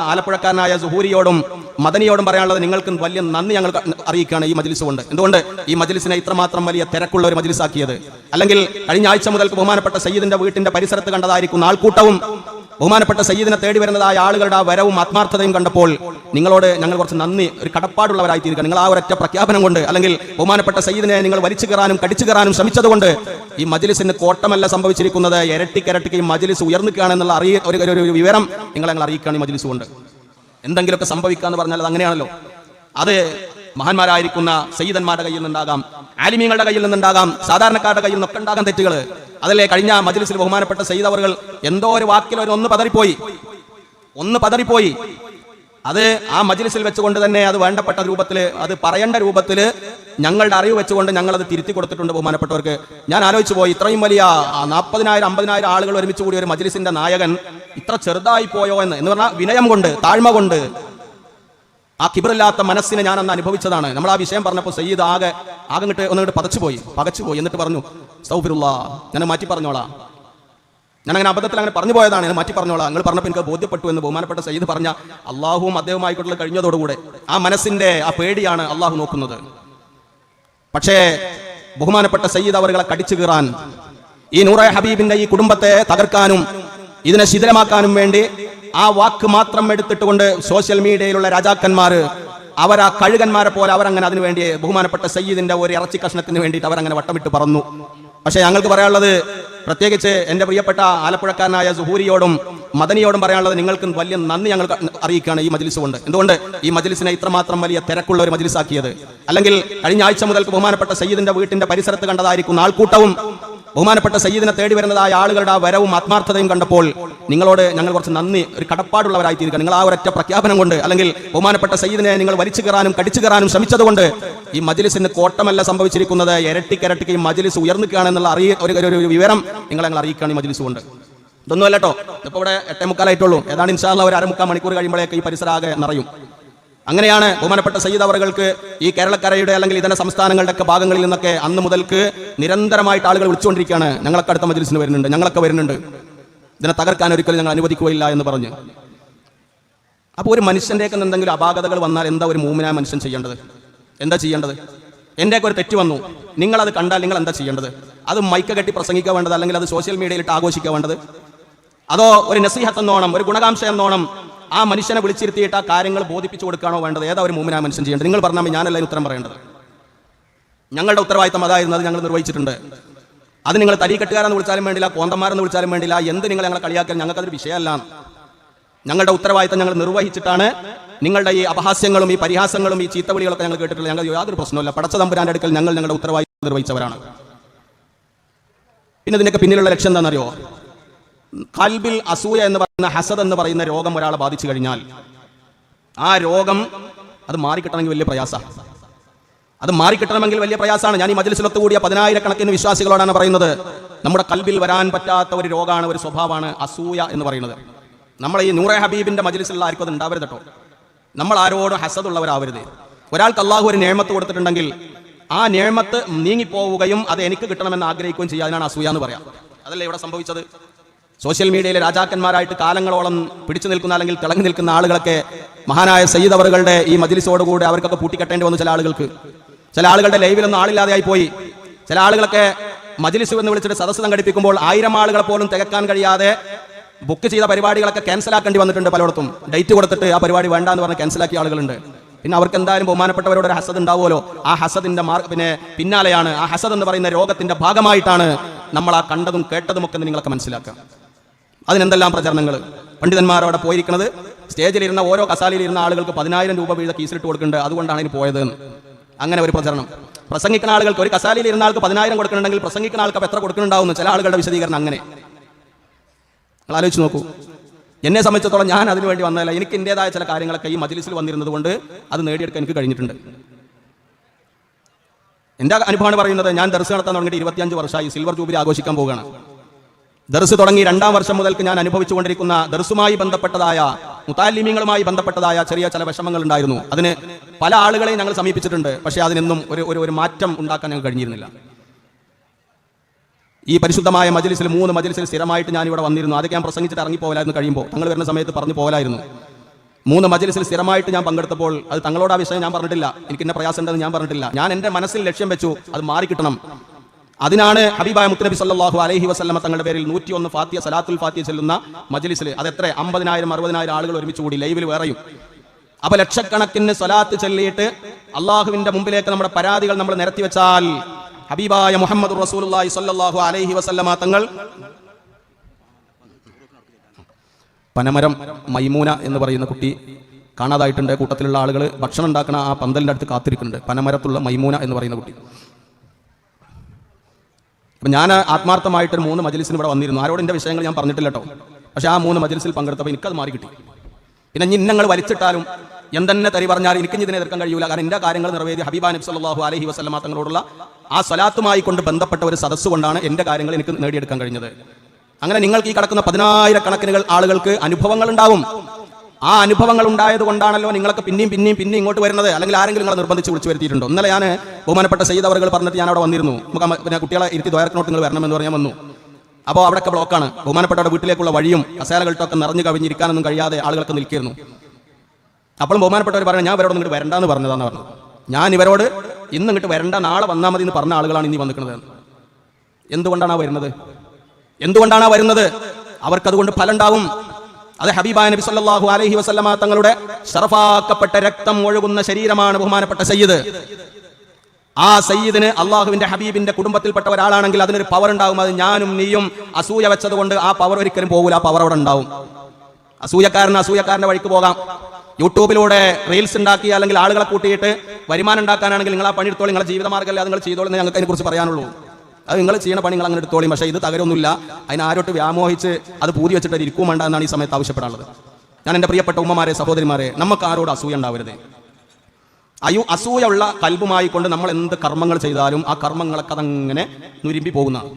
ആലപ്പുഴക്കാരനായ സുഹൂരിയോടും മദനിയോടും പറയാനുള്ളത് നിങ്ങൾക്ക് വലിയ നന്ദി ഞങ്ങൾ അറിയിക്കുകയാണ് ഈ മജ്ലിസ് കൊണ്ട് എന്തുകൊണ്ട്? ഈ മജ്ലിസിനെ ഇത്രമാത്രം വലിയ തിരക്കുള്ള ഒരു മജ്ലിസാക്കിയത്. അല്ലെങ്കിൽ കഴിഞ്ഞ ആഴ്ച മുതൽ ബഹുമാനപ്പെട്ട സയ്യിദിന്റെ വീട്ടിന്റെ പരിസരത്ത് കണ്ടതായിരിക്കും ആൾക്കൂട്ടവും ബഹുമാനപ്പെട്ട സയ്യിദിനെ തേടി വരുന്നതായ ആളുകളുടെ ആ വരവും ആത്മാർത്ഥതയും കണ്ടപ്പോൾ നിങ്ങളോട് ഞങ്ങൾ കുറച്ച് നന്ദി ഒരു കടപ്പാടുള്ളവരായി തീരുക നിങ്ങൾ ആ ഒരൊറ്റ പ്രഖ്യാപനം കൊണ്ട് അല്ലെങ്കിൽ ബഹുമാനപ്പെട്ട സയ്യിദിനെ നിങ്ങൾ വലിച്ചു കയറാനും കടിച്ചു കയറാനും ശ്രമിച്ചതുകൊണ്ട് ഈ മജിലിസിന് കോട്ടമല്ല സംഭവിച്ചിരിക്കുന്നത്. ഇരട്ടിക്കരട്ടിക്ക് ഈ മജ്ലിസ് ഉയർന്നിക്കുകയാണെന്നുള്ള അറിയ ഒരു വിവരം നിങ്ങൾ അറിയിക്കുകയാണ് ഈ മജ്ലിസ് കൊണ്ട്. എന്തെങ്കിലുമൊക്കെ സംഭവിക്കുക എന്ന് പറഞ്ഞാൽ അത് അങ്ങനെയാണല്ലോ. അത് മഹാന്മാരായിരിക്കുന്ന സയ്യിദന്മാരുടെ കയ്യിൽ നിന്നുണ്ടാകാം ആലിമീങ്ങളുടെ കയ്യിൽ നിന്നുണ്ടാകാം സാധാരണക്കാരുടെ കയ്യിൽ നിന്നൊക്കെ ഉണ്ടാകാം തെറ്റുകൾ അതല്ലേ കഴിഞ്ഞ മജ്ലിസിൽ ബഹുമാനപ്പെട്ട സയ്യിദ് അവർ എന്തോ ഒരു വാക്കിൽ ഒരു ഒന്ന് പതറിപ്പോയി. ഒന്ന് പതറിപ്പോയി. അത് ആ മജ്ലിസിൽ വെച്ചുകൊണ്ട് തന്നെ അത് വേണ്ടപ്പെട്ട രൂപത്തിൽ അത് പറയേണ്ട രൂപത്തിൽ ഞങ്ങളുടെ അറിവ് വെച്ചുകൊണ്ട് ഞങ്ങൾ അത് തിരുത്തി കൊടുത്തിട്ടുണ്ട് ബഹുമാനപ്പെട്ടവർക്ക്. ഞാൻ ആലോചിച്ചു പോയി ഇത്രയും വലിയ നാൽപ്പതിനായിരം അമ്പതിനായിരം ആളുകൾ ഒരുമിച്ച് കൂടി ഒരു മജ്ലിസിന്റെ നായകൻ ഇത്ര ചെറുതായി പോയോ എന്ന്. എന്ന് പറഞ്ഞാൽ വിനയം കൊണ്ട് താഴ്മ കൊണ്ട് ആ കിബറില്ലാത്ത മനസ്സിനെ ഞാൻ അന്ന് അനുഭവിച്ചതാണ്. നമ്മൾ ആ വിഷയം പറഞ്ഞപ്പോൾ സയ്യിദ് ആകെ ആകെ ഇങ്ങോട്ട് ഒന്നിങ്ങോട്ട് പതച്ചുപോയി. പകച്ചുപോയി. എന്നിട്ട് പറഞ്ഞു സൗഫിറുള്ള ഞാൻ മാറ്റി പറഞ്ഞോളാം. ഞാൻ അങ്ങനെ അബദ്ധത്തിൽ അങ്ങനെ പറഞ്ഞു പോയതാണ്. ഞാൻ മാറ്റി പറഞ്ഞോളാം. നിങ്ങൾ പറഞ്ഞപ്പോൾ എനിക്ക് ബോധ്യപ്പെട്ടു എന്ന് ബഹുമാനപ്പെട്ട സയ്യിദ് പറഞ്ഞ അള്ളാഹുവും അദ്ദേഹവുമായിട്ടുള്ള കഴിഞ്ഞതോടുകൂടെ ആ മനസ്സിന്റെ ആ പേടിയാണ് അള്ളാഹു നോക്കുന്നത്. പക്ഷേ ബഹുമാനപ്പെട്ട സയ്യിദ് അവരുകളെ കടിച്ചു കീറാൻ ഈ നൂറെ ഹബീബിന്റെ ഈ കുടുംബത്തെ തകർക്കാനും ഇതിനെ ശിഥിലമാക്കാനും വേണ്ടി ആ വാക്ക് മാത്രം എടുത്തിട്ടുകൊണ്ട് സോഷ്യൽ മീഡിയയിലുള്ള രാജാക്കന്മാർ അവർ ആ കഴുകന്മാരെ പോലെ അവരങ്ങനെ അതിനു വേണ്ടി ബഹുമാനപ്പെട്ട സയ്യിദിന്റെ ഒരു ഇറച്ചി കഷ്ണത്തിന് വേണ്ടിയിട്ട് അവരങ്ങനെ വട്ടമിട്ട് പറന്നു. പക്ഷെ ഞങ്ങൾക്ക് പറയാനുള്ളത് പ്രത്യേകിച്ച് എന്റെ പ്രിയപ്പെട്ട ആലപ്പുഴക്കാരനായ സുഹൂരിയോടും മദനിയോടും പറയാനുള്ളത് നിങ്ങൾക്ക് വലിയ നന്ദി ഞങ്ങൾ അറിയിക്കുകയാണ് ഈ മജ്ലിസ് കൊണ്ട്. എന്തുകൊണ്ട്? ഈ മജ്ലിസിനെ ഇത്രമാത്രം വലിയ തിരക്കുള്ള ഒരു മജ്ലിസാക്കിയത്. അല്ലെങ്കിൽ കഴിഞ്ഞ ആഴ്ച മുതൽ ബഹുമാനപ്പെട്ട സയ്യിദിന്റെ വീട്ടിന്റെ പരിസരത്ത് കണ്ടതായിരിക്കും ആൾക്കൂട്ടവും ബഹുമാനപ്പെട്ട സയ്യിദിനെ തേടി വരുന്നതായ ആളുകളുടെ ആ വരവും ആത്മാർത്ഥതയും കണ്ടപ്പോൾ നിങ്ങളോട് ഞങ്ങൾ കുറച്ച് നന്ദി ഒരു കടപ്പാടുള്ളവരായി തീരുക നിങ്ങൾ ആ ഒരൊറ്റ പ്രഖ്യാപനം കൊണ്ട് അല്ലെങ്കിൽ ബഹുമാനപ്പെട്ട സയ്യിദിനെ നിങ്ങൾ വലിച്ചു കയറാനും കടിച്ചു കയറാനും ശ്രമിച്ചതുകൊണ്ട് ഈ മജിലിസിന് കോട്ടമല്ല സംഭവിച്ചിരിക്കുന്നത്. ഇരട്ടിക്കരട്ടിക്ക് ഈ മജ്ലിസ് ഉയർന്നിക്കുകയാണെന്നുള്ള അറിയ ഒരു വിവരം നിങ്ങൾ ഞങ്ങൾ അറിയിക്കുകയാണ് ഈ മജിലിസ് കൊണ്ട്. ഇതൊന്നും അല്ലട്ടോ ഇപ്പോൾ ഇവിടെ എട്ടേ മുക്കാലായിട്ടുള്ളൂ. ഏതാണ് ഇൻഷാല്ല ഒരു അരമുക്കാൽ മണിക്കൂർ കഴിയുമ്പോഴേക്ക് ഈ പരിസരം ആകെ നിറയും. അങ്ങനെയാണ് ബഹുമാനപ്പെട്ട സയ്യിദ് അവറുകൾക്ക് ഈ കേരളക്കരയുടെ അല്ലെങ്കിൽ ഇതര സംസ്ഥാനങ്ങളുടെ ഒക്കെ ഭാഗങ്ങളിൽ നിന്നൊക്കെ അന്ന് മുതൽക്ക് നിരന്തരമായിട്ട് ആളുകൾ വിളിച്ചുകൊണ്ടിരിക്കുകയാണ്. ഞങ്ങളൊക്കെ അടുത്ത മജ്ലിസിന് വരുന്നുണ്ട്. ഞങ്ങളൊക്കെ വരുന്നുണ്ട്. ഇതിനെ തകർക്കാൻ ഒരിക്കലും ഞങ്ങൾ അനുവദിക്കുകയില്ല എന്ന് പറഞ്ഞ്. അപ്പോൾ ഒരു മനുഷ്യന്റെയൊക്കെ എന്തെങ്കിലും അപാകതകൾ വന്നാൽ എന്താ ഒരു മൂമിനായ മനുഷ്യൻ ചെയ്യേണ്ടത്? എന്താ ചെയ്യേണ്ടത്? എന്റെയൊക്കെ ഒരു തെറ്റ് വന്നു. നിങ്ങളത് കണ്ടാൽ നിങ്ങൾ എന്താ ചെയ്യേണ്ടത്? അത് മൈക്ക കെട്ടി പ്രസംഗിക്കാൻ വേണ്ടത് അല്ലെങ്കിൽ അത് സോഷ്യൽ മീഡിയയിലിട്ട് ആഘോഷിക്കാൻ വേണ്ടത്? അതോ ഒരു നസീഹത്ത് എന്നോണം ഒരു ഗുണകാംക്ഷ എന്നോണം ആ മനുഷ്യനെ വിളിച്ചിരുത്തിയിട്ട് ആ കാര്യങ്ങൾ ബോധിപ്പിച്ചു കൊടുക്കാണോ വേണ്ടത്? ഏതാ ഒരു മൂമിനാ മനുഷ്യൻ ചെയ്യേണ്ടത്? നിങ്ങൾ പറഞ്ഞാൽ ഞാനല്ല ഉത്തരം പറയേണ്ടത്. ഞങ്ങളുടെ ഉത്തരവാദിത്തം അതായിരുന്നു അത് ഞങ്ങൾ നിർവഹിച്ചിട്ടുണ്ട്. അത് നിങ്ങൾ തരീക്കെട്ടുകാരെന്ന് വിളിച്ചാലും വേണ്ടില്ല കോന്തന്മാരെന്ന് വിളിച്ചാലും വേണ്ടില്ല എന്ത് നിങ്ങൾ ഞങ്ങളെ കളിയാക്കാൻ ഞങ്ങൾക്കതൊരു വിഷയമല്ല ഞങ്ങളുടെ ഉത്തരവാദിത്തം ഞങ്ങൾ നിർവഹിച്ചിട്ടാണ് നിങ്ങളുടെ ഈ അപഹാസ്യങ്ങളും ഈ പരിഹാസങ്ങളും ഈ ചീത്തവിളികളൊക്കെ ഞങ്ങൾ കേട്ടിട്ടില്ല ഞങ്ങൾ യാതൊരു പ്രശ്നമില്ല പടച്ച തമ്പുരാന്റെ അടുക്കൽ ഞങ്ങൾ ഞങ്ങളുടെ ഉത്തരവാദിത്തം നിർവഹിച്ചവരാണ്. പിന്നെ ഇതിനൊക്കെ പിന്നിലുള്ള ലക്ഷ്യം എന്താണെന്നറിയോ? കൽബിൽ അസൂയ എന്ന് പറയുന്ന ഹസദ് എന്ന് പറയുന്ന രോഗം ഒരാളെ ബാധിച്ചു കഴിഞ്ഞാൽ ആ രോഗം അത് മാറിക്കിട്ടണമെങ്കിൽ വലിയ പ്രയാസമാണ്. അത് മാറിക്കിട്ടണമെങ്കിൽ വലിയ പ്രയാസമാണ്. ഞാൻ ഈ മജലിസിലൊത്തു കൂടിയ പതിനായിരക്കണക്കിന് വിശ്വാസികളോടാണ് പറയുന്നത് നമ്മുടെ കൽബിൽ വരാൻ പറ്റാത്ത ഒരു രോഗമാണ് ഒരു സ്വഭാവമാണ് അസൂയ എന്ന് പറയുന്നത്. നമ്മൾ ഈ നൂറെ ഹബീബിന്റെ മജലിസിലുള്ള ആർക്കും അത് ഉണ്ടാവരുത് കേട്ടോ. നമ്മൾ ആരോടും ഹസദുള്ളവരാവരുത്. ഒരാൾക്ക് അള്ളാഹു ഒരു നിയമത്ത് കൊടുത്തിട്ടുണ്ടെങ്കിൽ ആ നിയമത്ത് നീങ്ങിപ്പോവുകയും അത് എനിക്ക് കിട്ടണമെന്ന് ആഗ്രഹിക്കുകയും ചെയ്യുക. അതിനാണ് അസൂയ എന്ന് പറയാം. അതല്ലേ ഇവിടെ സംഭവിച്ചത്? സോഷ്യൽ മീഡിയയിലെ രാജാക്കന്മാരായിട്ട് കാലങ്ങളോളം പിടിച്ചു നിൽക്കുന്ന അല്ലെങ്കിൽ തിളങ്ങി നിൽക്കുന്ന ആളുകളൊക്കെ മഹാനായ സയ്യിദ് അവറുകളുടെ ഈ മജിലിസോടുകൂടെ അവർക്കൊക്കെ പൂട്ടിക്കെട്ടേണ്ടി വന്നു ചില ആളുകൾക്ക്. ചില ആളുകളുടെ ലൈവിലൊന്നും ആളില്ലാതെയായി പോയി. ചില ആളുകളൊക്കെ മജിലിസ് എന്ന് വിളിച്ചിട്ട് സദസ്സ് സംഘടിപ്പിക്കുമ്പോൾ ആയിരം ആളുകളെ പോലും തികക്കാൻ കഴിയാതെ ബുക്ക് ചെയ്ത പരിപാടികളൊക്കെ ക്യാൻസലാക്കേണ്ടി വന്നിട്ടുണ്ട് പലയിടത്തും. ഡേറ്റ് കൊടുത്തിട്ട് ആ പരിപാടി വേണ്ട എന്ന് പറഞ്ഞ് ക്യാൻസലാക്കിയ ആളുകളുണ്ട്. പിന്നെ അവർക്ക് എന്തായാലും ബഹുമാനപ്പെട്ടവരോട് ഒരു ഹസദ് ഉണ്ടാവുമല്ലോ. ആ ഹസദിന്റെ മാർ പിന്നെ പിന്നാലെയാണ് ആ ഹസദ് എന്ന് പറയുന്ന രോഗത്തിന്റെ ഭാഗമായിട്ടാണ് നമ്മൾ ആ കണ്ടതും കേട്ടതുമൊക്കെ നിങ്ങളൊക്കെ മനസ്സിലാക്കുക. അതിനെന്തെല്ലാം പ്രചരണങ്ങൾ പണ്ഡിതന്മാർ അവിടെ പോയിരിക്കുന്നത് സ്റ്റേജിലിരുന്ന ഓരോ കസാലയിലിരുന്ന ആളുകൾക്ക് പതിനായിരം രൂപ വീത കീസിലിട്ട് കൊടുക്കുന്നുണ്ട്. അതുകൊണ്ടാണ് അതിന് പോയത് അങ്ങനെ ഒരു പ്രചരണം. പ്രസംഗിക്കുന്ന ആളുകൾക്ക് ഒരു കസാലയിൽ ഇരുന്ന ആൾക്ക് പതിനായിരം കൊടുക്കുന്നുണ്ടെങ്കിൽ പ്രസംഗിക്കുന്ന ആൾക്ക് എത്ര കൊടുക്കുന്നുണ്ടാവുന്നു ചില ആളുകളുടെ വിശദീകരണം അങ്ങനെ. നിങ്ങൾ ആലോചിച്ച് നോക്കൂ. എന്നെ സംബന്ധിച്ചിടത്തോളം ഞാൻ അതിനു വേണ്ടി വന്നതല്ല. എനിക്ക് എന്റെതായ ചില കാര്യങ്ങളൊക്കെ ഈ മജിലിസിൽ വന്നിരുന്നത് കൊണ്ട് അത് നേടിയെടുക്കാൻ എനിക്ക് കഴിഞ്ഞിട്ടുണ്ട്. എന്റെ അനുഭവമാണ് പറയുന്നത് ഞാൻ ദർശനം നടത്താൻ തുടങ്ങിയിട്ട് ഇരുപത്തിയഞ്ച് വർഷമായി സിൽവർ ജൂബിലി ആഘോഷിക്കാൻ പോവുകയാണ്. ദർസ് തുടങ്ങി രണ്ടാം വർഷം മുതൽക്ക് ഞാൻ അനുഭവിച്ചുകൊണ്ടിരിക്കുന്ന ദർസുമായി ബന്ധപ്പെട്ടതായ മുത്താലിമ്യങ്ങളുമായി ബന്ധപ്പെട്ടതായ ചെറിയ ചില വിഷമങ്ങൾ ഉണ്ടായിരുന്നു അതിന് പല ആളുകളെയും ഞങ്ങൾ സമീപിച്ചിട്ടുണ്ട്. പക്ഷേ അതിനൊന്നും ഒരു ഒരു ഒരു മാറ്റം ഉണ്ടാക്കാൻ ഞങ്ങൾ കഴിഞ്ഞിരുന്നില്ല. ഈ പരിശുദ്ധമായ മജ്ലിസിൽ മൂന്ന് മജ്ലിസിൽ സ്ഥിരമായിട്ട് ഞാൻ ഇവിടെ വന്നിരുന്നു. അതൊക്കെ ഞാൻ പ്രസംഗിച്ചിട്ട് ഇറങ്ങി പോകലായിരുന്നു കഴിയുമ്പോൾ. തങ്ങൾ വരുന്ന സമയത്ത് പറഞ്ഞു പോകലായിരുന്നു മൂന്ന് മജലിസിൽ സ്ഥിരമായിട്ട് ഞാൻ പങ്കെടുത്തപ്പോൾ അത് തങ്ങളോട് ആ വിഷയം ഞാൻ പറഞ്ഞിട്ടില്ല. എനിക്ക് എന്നെ പ്രയാസം ഉണ്ടെന്ന് ഞാൻ പറഞ്ഞിട്ടില്ല. ഞാൻ എന്റെ മനസ്സിൽ ലക്ഷ്യം വെച്ചു അത് മാറിക്കിട്ടണം. അതിനാണ് ഹബീബായ മുത്തനബി സല്ലാഹു അലഹി വസ്ലമ തങ്ങളുടെ പേരിൽ നൂറ്റി ഒന്ന് ഫാത്തിയ സലാത്തുൽ ഫാത്തിയ ചെല്ലുന്ന മജലിസിൽ അത് എത്ര? അമ്പതിനായിരം അറുപതിനായിരം ആളുകൾ ഒരുമിച്ച് കൂടി. ലൈവിൽ വേറെയും. അപ്പൊ ലക്ഷക്കണക്കിന് സ്വലാത്ത് ചൊല്ലിയിട്ട് അള്ളാഹുവിന്റെ മുമ്പിലേക്ക് നമ്മുടെ പരാതികൾ നമ്മൾ നിരത്തി വെച്ചാൽ ഹബീബായ മുഹമ്മദ് റസൂലി സല്ലാഹു അലൈഹി വസല്ലമ തങ്ങൾ പനമരം മൈമൂന എന്ന് പറയുന്ന കുട്ടി കാണാതായിട്ടുണ്ട്. കൂട്ടത്തിലുള്ള ആളുകൾ ഭക്ഷണം ഉണ്ടാക്കുന്ന ആ പന്തലിന്റെ അടുത്ത് കാത്തിരിക്കുന്നുണ്ട്. പനമരത്തുള്ള മൈമൂന എന്ന് പറയുന്ന കുട്ടി. അപ്പം ഞാൻ ആത്മാർത്ഥമായിട്ടൊരു മൂന്ന് മജലിസിന് ഇവിടെ വന്നിരുന്നു. ആരോട് എന്റെ വിഷയങ്ങൾ ഞാൻ പറഞ്ഞിട്ടില്ല കേട്ടോ. പക്ഷേ ആ മൂന്ന് മജലിസിൽ പങ്കെടുത്തപ്പോൾ എനിക്കത് മാറി കിട്ടി. പിന്നെ ഇനി ഇന്നങ്ങൾ വലിച്ചിട്ടാലും എന്തെന്നെ തരി പറഞ്ഞാൽ എനിക്ക് ഇതിനെ എതിർക്കാൻ കഴിയൂല. കാരണം എന്റെ കാര്യങ്ങൾ നിറവേറ്റി ഹബീബ നബി സല്ലല്ലാഹു അലൈഹി വസല്ലമ തങ്ങളോടുള്ള ആ സ്വലാത്തുമായി കൊണ്ട് ബന്ധപ്പെട്ട ഒരു സദസ്സ് കൊണ്ടാണ് എന്റെ കാര്യങ്ങൾ എനിക്ക് നേടിയെടുക്കാൻ കഴിഞ്ഞത്. അങ്ങനെ നിങ്ങൾക്ക് ഈ കിടക്കുന്ന പതിനായിരക്കണക്കിന് ആളുകൾക്ക് അനുഭവങ്ങൾ ഉണ്ടാവും. ആ അനുഭവങ്ങൾ ഉണ്ടായത് കൊണ്ടാണല്ലോ നിങ്ങൾക്ക് പിന്നെയും പിന്നെയും പിന്നെയും ഇങ്ങോട്ട് വരുന്നത്. അല്ലെങ്കിൽ ആരെങ്കിലും നിങ്ങളെ നിർബന്ധിച്ച് വിളിച്ചു വരുത്തിയിട്ടുണ്ടോ? ഇന്നലെ ഞാൻ ബഹുമാനപ്പെട്ട ചെയ്ത് അവർ പറഞ്ഞിട്ട് ഞാൻ അവിടെ വന്നിരുന്നു. നമുക്ക് പിന്നെ കുട്ടികളെ ഇരുത്തി ദ്വാരത്തിനോട്ട് നിങ്ങൾ വരണമെന്ന് പറയാൻ വന്നു. അപ്പോൾ അവിടെയൊക്കെ ബ്ലോക്കാണ്. ബഹുമാനപ്പെട്ടവരുടെ വീട്ടിലേക്കുള്ള വഴിയും കസേലകളിട്ടൊക്കെ നിറഞ്ഞു കവിഞ്ഞിരിക്കാനൊന്നും കഴിയാതെ ആളുകൾക്ക് നിൽക്കുന്നു അപ്പോഴും ബഹുമാനപ്പെട്ടവർ പറഞ്ഞു ഞാൻ ഇവരോട് ഇങ്ങോട്ട് വരണ്ടെന്ന് പറഞ്ഞതാണ് പറഞ്ഞു ഞാൻ ഇവരോട് ഇന്ന് ഇങ്ങോട്ട് വരണ്ട നാളെ വന്നാൽ മതി എന്ന് പറഞ്ഞ ആളുകളാണ് ഇനി വന്നിരിക്കുന്നത്. എന്തുകൊണ്ടാണ് വരുന്നത്? എന്തുകൊണ്ടാണ് വരുന്നത്? അവർക്കതുകൊണ്ട് ഫലം ഉണ്ടാവും. അത് ഹബീബായ നബി സല്ലാഹു അലഹി വസ്ലമ തങ്ങളുടെ ഷറഫാക്കപ്പെട്ട രക്തം ഒഴുകുന്ന ശരീരമാണ് ബഹുമാനപ്പെട്ട സയ്യിദ്. ആ സയ്യിദിന് അള്ളാഹുവിന്റെ ഹബീബിന്റെ കുടുംബത്തിൽപ്പെട്ട ഒരാളാണെങ്കിൽ അതിനൊരു പവർ ഉണ്ടാകും. അത് ഞാനും നീയും അസൂയ വെച്ചതുകൊണ്ട് ആ പവർ ഒരിക്കലും പോകൂല. ആ പവർ അവിടെ ഉണ്ടാവും. അസൂയക്കാരൻ അസൂയക്കാരന്റെ വഴിക്ക് പോകാം. യൂട്യൂബിലൂടെ റീൽസ് ഉണ്ടാക്കി അല്ലെങ്കിൽ ആളുകളെ കൂട്ടിയിട്ട് വരുമാനം ഉണ്ടാക്കാനാണെങ്കിൽ നിങ്ങൾ ആ പണി നിങ്ങളുടെ നിങ്ങളെ ജീവിതമാർഗമല്ല നിങ്ങൾ ചെയ്തോളൂ ഞങ്ങൾക്ക് അതിനെക്കുറിച്ച് പറയാനുള്ളൂ. അത് നിങ്ങൾ ചെയ്യണ പണി നിങ്ങൾ അങ്ങനെ എടുത്തോളി. പക്ഷേ ഇത് തകരൊന്നുമില്ല. അതിനാരോട്ട് വ്യാമോഹിച്ച് അത് പൂതി വെച്ചിട്ട് ഇരിക്കും വേണ്ട എന്നാണ് ഈ സമയത്ത് ആവശ്യപ്പെടാനുള്ളത്. ഞാൻ എന്റെ പ്രിയപ്പെട്ട ഉമ്മമാരെ സഹോദരിമാരെ നമുക്ക് ആരോട് അസൂയ ഉണ്ടാവരുത്. അയു അസൂയുള്ള കൽബുമായി കൊണ്ട് നമ്മൾ എന്ത് കർമ്മങ്ങൾ ചെയ്താലും ആ കർമ്മങ്ങളൊക്കെ അതങ്ങനെ നുരുമ്പി പോകുന്നതാണ്.